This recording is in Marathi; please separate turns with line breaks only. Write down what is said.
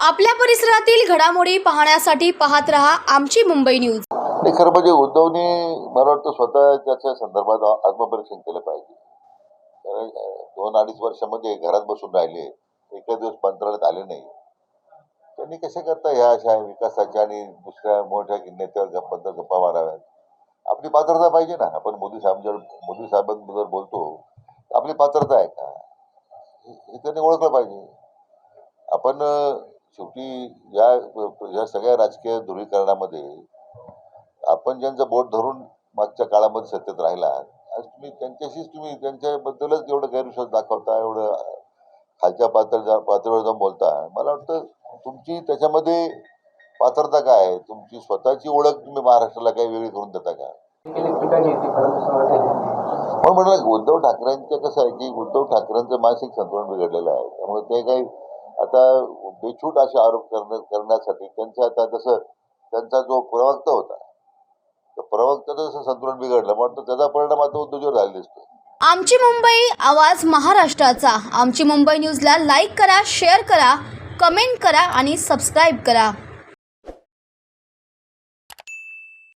आपल्या परिसरातील घडामोडी पाहण्यासाठी पाहत रहा आमची मुंबई न्यूज.
खरं म्हणजे उद्धवने मला वाटतं स्वतः त्याच्या संदर्भात आत्मपरीक्षण केलं पाहिजे. कारण दोन अडीच वर्षामध्ये घरात बसून राहिले एका दिवस मंत्रालयात आले नाही. त्यांनी कसे करता ह्या अशा विकासाच्या आणि दुसऱ्या मोठ्या नेत्यावर गप्पा गप्पा माराव्यात? आपली पात्रता पाहिजे ना. आपण मोदी साहेब जर मोदी साहेबांबद्दल बोलतो आपली पात्रता आहे का? हे त्यांनी ओळखलं पाहिजे. आपण शेवटी या या सगळ्या राजकीय ध्रुवीकरणामध्ये आपण ज्यांचं बोट धरून मागच्या काळामध्ये सत्तेत राहिला आज तुम्ही त्यांच्याशीच तुम्ही त्यांच्याबद्दलच एवढं गैरविश्वास दाखवता एवढं खालच्या पातळ पातळीवर जाऊन बोलता. मला वाटतं तुमची त्याच्यामध्ये पात्रता काय आहे? तुमची स्वतःची ओळख तुम्ही महाराष्ट्राला काही वेगळी करून देता का? म्हणून म्हणलं उद्धव ठाकरेंचं कसं आहे की उद्धव ठाकरेंचं मानसिक संतुलन बिघडलेलं आहे. त्यामुळे ते काही आता बेछूट असे आरोप करण्या करण्यासाठी त्यांचा आता जसं त्यांचा जो प्रवक्ता होता तो प्रवक्त्याचं जसं संतुलन बिघडलं मग त्याचा परिणाम आता उद्योजक झालेला दिसतो
आमची मुंबई आवाज महाराष्ट्राचा. आमची मुंबई न्यूजला लाईक करा शेअर करा कमेंट करा आणि सबस्क्राईब करा.